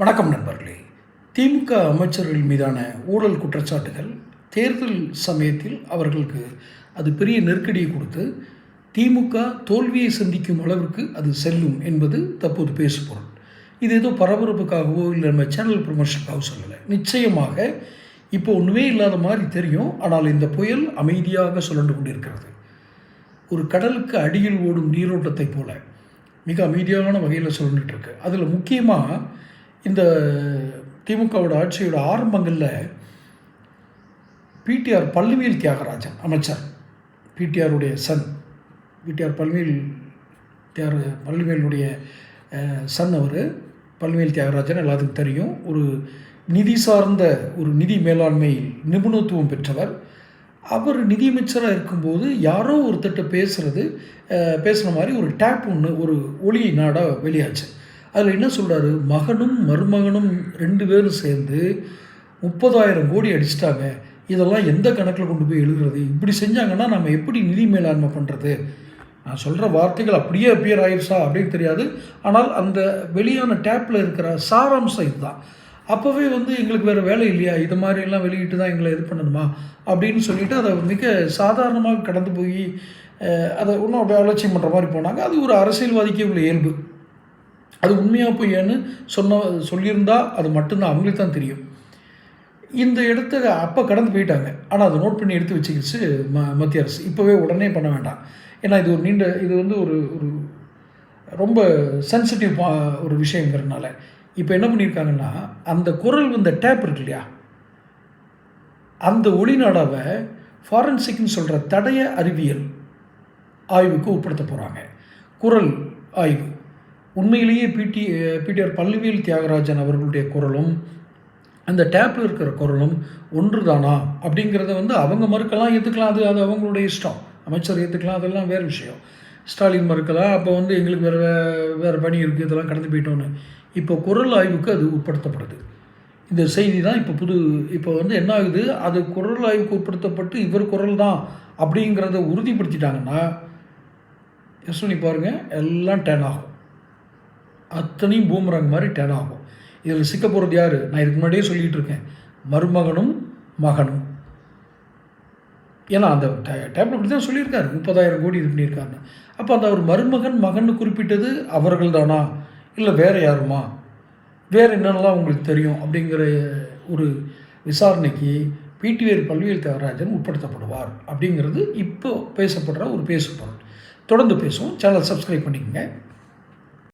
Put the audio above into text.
வணக்கம் நண்பர்களே. திமுக அமைச்சர்கள் மீதான ஊழல் குற்றச்சாட்டுகள் தேர்தல் சமயத்தில் அவர்களுக்கு அது பெரிய நெருக்கடியை கொடுத்து திமுக தோல்வியை சந்திக்கும் அளவிற்கு அது செல்லும் என்பது தற்போது பேசுபொருள் இது ஏதோ பரபரப்புக்காகவோ இல்லை நம்ம சேனல் ப்ரொமோஷனுக்காகவோ சொல்லலை. நிச்சயமாக இப்போ ஒன்றுமே இல்லாத மாதிரி தெரியும். ஆனால் இந்த புயல் அமைதியாக சுழண்டு கொண்டிருக்கிறது. ஒரு கடலுக்கு அடியில் ஓடும் நீரோட்டத்தை போல மிக அமைதியான வகையில் சொல்லிட்டு இருக்கு. அதில் முக்கியமாக இந்த திமுகவோட ஆட்சியோட ஆரம்பங்களில் பிடிஆர் பல்லுவியல் தியாகராஜன் அமைச்சர். பிடிஆருடைய சன். பிடிஆர் பள்ளிவேல் தியார பள்ளிவேலுடைய சன் அவர். பள்ளிவேல் தியாகராஜன் எல்லாத்துக்கும் தெரியும். ஒரு நிதி சார்ந்த ஒரு நிதி மேலாண்மை நிபுணத்துவம் பெற்றவர். அவர் நிதியமைச்சராக இருக்கும்போது யாரோ ஒருத்தட்ட பேசுகிறது பேசுகிற மாதிரி ஒரு டேப் ஒன்று ஒரு ஒளி நாடாக வெளியாச்சு. அதில் என்ன சொல்கிறாரு மகனும் மருமகனும் ரெண்டு பேரும் சேர்ந்து முப்பதாயிரம் கோடி அடிச்சிட்டாங்க. இதெல்லாம் எந்த கணக்கில் கொண்டு போய் எழுதுறது? இப்படி செஞ்சாங்கன்னா நம்ம எப்படி நிதி மேலாண்மை பண்ணுறது நான் சொல்கிற வார்த்தைகள் அப்படியே அப்பியர் ஆயிடுச்சா அப்படின்னு தெரியாது. ஆனால் அந்த வெளியான டேப்பில் இருக்கிற சாராம்சம் இதுதான். அப்போவே வந்து எங்களுக்கு வேறு வேலை இல்லையா? இது மாதிரிலாம் வெளியிட்டு தான் எங்களை இது பண்ணணுமா? அப்படின்னு சொல்லிட்டு அதை மிக சாதாரணமாக கடந்து போய் அதை இன்னும் அப்படியே அலட்சியம் பண்ணுற மாதிரி போனாங்க. அது ஒரு அரசியல்வாதிக்கே உள்ள இயல்பு. அது உண்மையாக பொய்யான்னு சொன்ன சொல்லியிருந்தால் அது மட்டும்தான் அவங்களுக்கு தான் தெரியும். இந்த இடத்த அப்போ கடந்து போயிட்டாங்க. ஆனால் அதை நோட் பண்ணி எடுத்து வச்சுக்கிச்சு ம மத்திய அரசு. இப்போவே உடனே பண்ண வேண்டாம். ஏன்னா இது ஒரு நீண்ட இது வந்து ஒரு ஒரு ரொம்ப சென்சிட்டிவ் ஒரு விஷயங்கிறதுனால. இப்போ என்ன பண்ணியிருக்காங்கன்னா அந்த குரல் வந்த டேப் இருக்கு இல்லையா? அந்த ஒளிநாடாவை ஃபாரன்சிக்னு சொல்கிற தடய அறிவியல் ஆய்வுக்கு உட்படுத்த போகிறாங்க குரல் ஆய்வு. உண்மையிலேயே பிடி பிடிஆர் பள்ளிவேல் தியாகராஜன் அவர்களுடைய குரலும் அந்த டேப்பில் இருக்கிற குரலும் ஒன்று தானா அப்படிங்கிறத வந்து அவங்க மறுக்கலாம் ஏற்றுக்கலாம் அது அது அவங்களுடைய இஷ்டம். அமைச்சர் ஏற்றுக்கலாம் அதெல்லாம் வேறு விஷயம். ஸ்டாலின் மறுக்கலாம் அப்போ வந்து எங்களுக்கு வேறு வேறு பணி இருக்குது இதெல்லாம் கடந்து போயிட்டோன்னு. இப்போ குரல் ஆய்வுக்கு அது உட்படுத்தப்படுது. இந்த செய்தி தான் இப்போ புது இப்போ வந்து என்ன ஆகுது? அது குரல் ஆய்வுக்கு உட்படுத்தப்பட்டு இவர் குரல் தான் அப்படிங்கிறத உறுதிப்படுத்திட்டாங்கன்னா யோசனை பாருங்கள் எல்லாம் டேன் ஆகும். அத்தனையும் பூமரங் மாதிரி டேன் ஆகும். இதில் சிக்க போகிறது யார்? நான் இதுக்கு முன்னாடியே சொல்லிகிட்டு இருக்கேன். மருமகனும் மகனும். ஏன்னா அந்த டேப்ல அப்படி தான் சொல்லியிருக்காரு. முப்பதாயிரம் கோடி இது பண்ணியிருக்காருன்னு. அப்போ அந்த அவர் மருமகன் மகன் குறிப்பிட்டது அவர்கள் தானா இல்லை வேறு யாருமா? வேறு என்னென்னலாம் உங்களுக்கு தெரியும்? அப்படிங்கிற ஒரு விசாரணைக்கு பிடிஆர் பல்வேல் தியாகராஜன் உட்படுத்தப்படுவார். அப்படிங்கிறது இப்போ பேசப்படுற ஒரு பேசுபொருள். தொடர்ந்து பேசுவோம். சேனல் சப்ஸ்கிரைப் பண்ணிக்கோங்க.